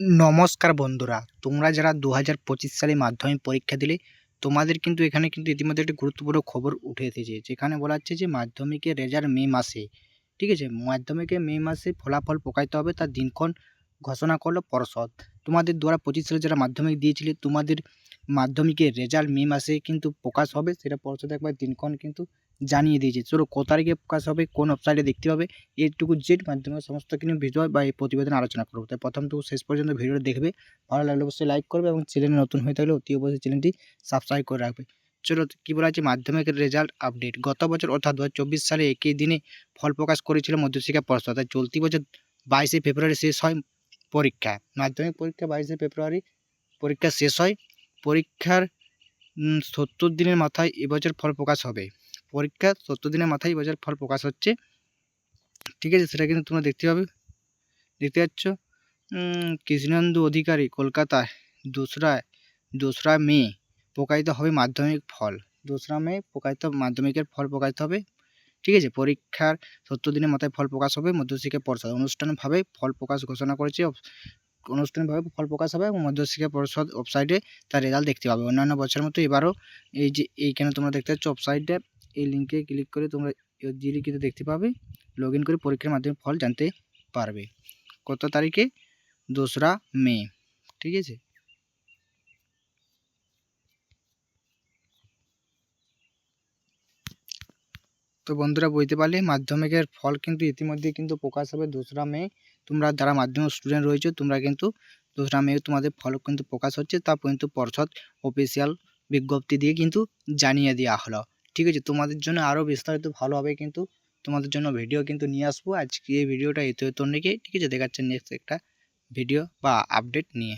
নমস্কার বন্ধুরা, তোমরা যারা দু হাজার পঁচিশ সালে মাধ্যমিক পরীক্ষা দিলে, তোমাদের কিন্তু এখানে কিন্তু ইতিমধ্যে একটি গুরুত্বপূর্ণ খবর উঠে এসেছে, যেখানে বলা হচ্ছে যে মাধ্যমিকের রেজাল্ট মে মাসে, ঠিক আছে? মাধ্যমিকে মে মাসে ফলাফল প্রকাশিত হবে তার দিনক্ষণ ঘোষণা করল পর্ষদ। তোমাদের দু হাজার পঁচিশ সালে যারা মাধ্যমিক দিয়েছিলে, তোমাদের মাধ্যমিকের রেজাল্ট মে মাসে কিন্তু প্রকাশ হবে, সেটা পর্ষদ একবার দিনক্ষণ কিন্তু জানিয়ে দিয়েছে। চলো কত তারিখে প্রকাশ হবে, কোন ওয়েবসাইটে দেখতে পাবে এইটুকু জেড মাধ্যমে সমস্ত কিছু ভিডিও বা এই প্রতিবেদন আলোচনা করব। তাই প্রথম তো শেষ পর্যন্ত ভিডিওটা দেখবে, ভালো লাগলে অবশ্যই লাইক করবে এবং চ্যানেলে নতুন হয়ে থাকলে অতি অবশ্যই চ্যানেলটি সাবস্ক্রাইব করে রাখবে। চলো, কী বলা আছে, মাধ্যমিকের রেজাল্ট আপডেট গত বছর অর্থাৎ দু সালে একই দিনে ফল প্রকাশ করেছিল মধ্যশিক্ষা পর্ষদ, তাই চলতি বছর বাইশে ফেব্রুয়ারি শেষ হয় পরীক্ষা মাধ্যমিক পরীক্ষা বাইশে ফেব্রুয়ারি, পরীক্ষা শেষ হয় পরীক্ষার সত্তর দিনের মাথায় এবছর ফল প্রকাশ হবে। পরীক্ষা সত্তর দিনের মাথায় এবছর ফল প্রকাশ হচ্ছে। ঠিক আছে, সেটা কিন্তু তোমরা দেখতে পাবে। দেখতে পাচ্ছ? কৃষ্ণেন্দু অধিকারী কলকাতায় দোসরা দোসরা মে প্রকাশিত হবে মাধ্যমিক ফল। দোসরা মে প্রকাশিত, মাধ্যমিকের ফল প্রকাশিত হবে। ঠিক আছে, পরীক্ষার সত্তর দিনের মাথায় ফল প্রকাশ হবে। মধ্যশিক্ষা পর্ষদ অনুষ্ঠানভাবে ফল প্রকাশ ঘোষণা করেছে। অনুষ্ঠানভাবে ফল প্রকাশ হবে এবং মধ্যশিক্ষা পরিষদ ওয়েবসাইটে তার রেজাল্ট দেখতে পাবে। অন্যান্য বছরের মতো এবারও এই যে এইখানে তোমরা দেখতে পাচ্ছ ওয়েবসাইটে এই লিঙ্কে ক্লিক করে তোমরা যে কিন্তু দেখতে পাবে লগ করে পরীক্ষার মাধ্যমে ফল জানতে পারবে। কত তারিখে? দোসরা মে, ঠিক আছে? তো বন্ধুরা বুঝতে পারলে মাধ্যমিকের ফল কিন্তু ইতিমধ্যে কিন্তু প্রকাশ হবে। দোসরা মে তোমরা যারা মাধ্যমিক স্টুডেন্ট রয়েছে, তোমরা কিন্তু দোসরা মে তোমাদের ফল কিন্তু প্রকাশ হচ্ছে। তা কিন্তু পর্ষদ অফিসিয়াল বিজ্ঞপ্তি দিয়ে কিন্তু জানিয়ে দেওয়া হলো। ঠিক আছে, তোমাদের জন্য আরও বিস্তারিত ভালোভাবে কিন্তু তোমাদের জন্য ভিডিও কিন্তু নিয়ে আসব। আজকে এই ভিডিওটা এত এত নিয়ে ঠিক আছে, দেখাচ্ছে নেক্সট একটা ভিডিও বা আপডেট নিয়ে।